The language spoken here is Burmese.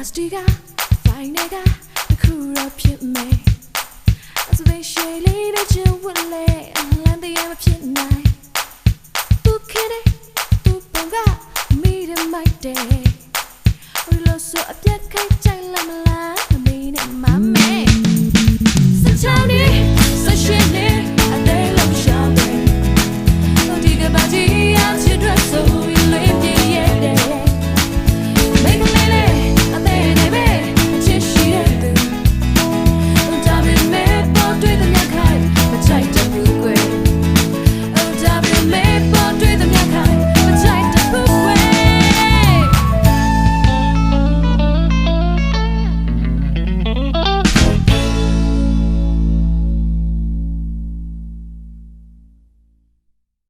plastic ကဖိုင်တွေကတခုတော့ဖြစ်မယ်အစသေးရှိလေးတဲ့ချင်ဝတ်လဲလမ်းတွေမဖြစ်နိုင်သူခဲတဲ့သူပုံကမိတယ်မိုက်တယ်ဘယ်လိုဆိုအပြတ်ခိုက်ကြိုင်လဲမလား